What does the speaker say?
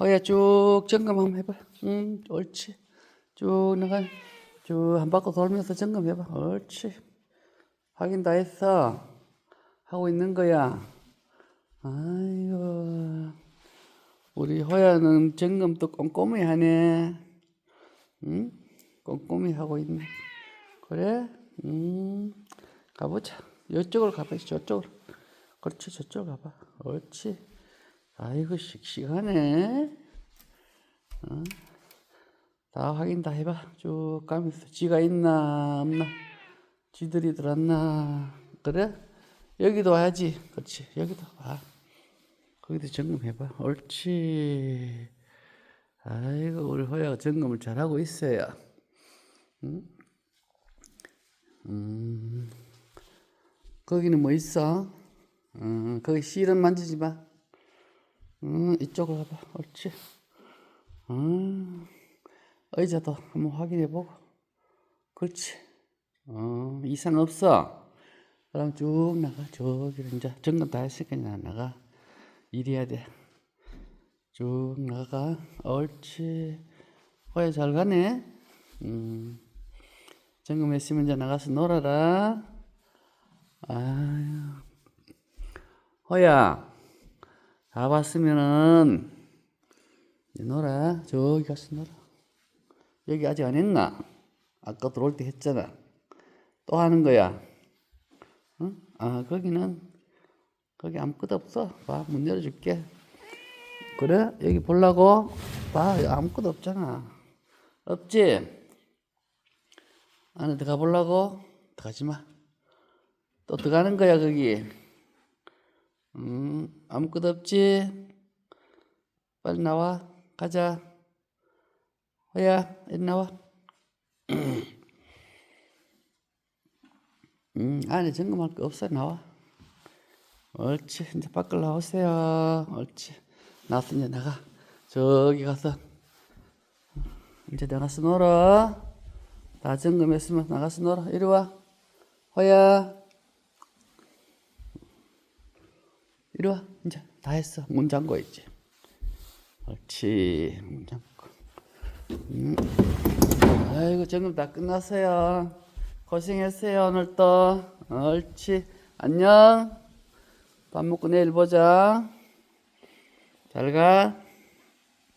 허야 쭉 점검 한번 해봐. 응, 옳지. 쭉 나가. 쭉 한 바퀴 돌면서 점검해봐. 옳지. 확인 다 했어. 하고 있는 거야. 아이고. 우리 호야는 점검 또 꼼꼼히 하네. 응? 꼼꼼히 하고 있네. 그래? 음, 가보자. 이쪽으로 가봐. 저쪽으로. 그렇지. 저쪽으로 가봐. 옳지. 아이고, 씩씩하네. 어? 다 확인 다 해봐. 쭉 가면서. 지가 있나, 없나. 지들이 들었나. 그래? 여기도 와야지. 그렇지. 여기도 와. 거기도 점검해봐. 옳지. 아이고, 우리 호야가 점검을 잘하고 있어요. 응? 음, 거기는 뭐 있어? 음, 거기 실은 만지지 마. 음, 이쪽으로 가봐. 옳지. 음, 의자도 한번 확인해 보고. 그렇지. 어, 이상 없어. 그럼 쭉 나가. 저기로 이제 점검 다 했으니까 나가. 이래야 돼. 쭉 나가. 옳지. 호야 잘 가네. 음. 점검했으면 이제 나가서 놀아라. 아유. 호야. 이제 놀아. 저기 가서 놀아. 여기 아직 안 했나? 아까 들어올 때 했잖아. 또 하는 거야. 응? 아, 거기는 거기 아무것도 없어. 봐, 문 열어줄게. 그래? 여기 보려고? 봐, 아무것도 없잖아. 없지? 안에 들어가 보려고? 들어가지 마. 또 들어가는 거야, 거기. 음, 아무것도 없지? 빨리 나와. 가자. 호야, 이리 나와. 음, 안에 점검할 거 없어. 나와. 옳지. 이제 밖으로 나오세요. 옳지. 나와서 이제 나가. 저기 가서. 이제 나가서 놀아. 다 점검했으면 나가서 놀아. 이리 와. 호야. 이리 와. 이제 다 했어. 문 잠궈 있지. 옳지. 문 잠궈. 음. 아이고 점검 다 끝났어요. 고생했어요 오늘도. 옳지. 안녕. 밥 먹고 내일 보자. 잘 가.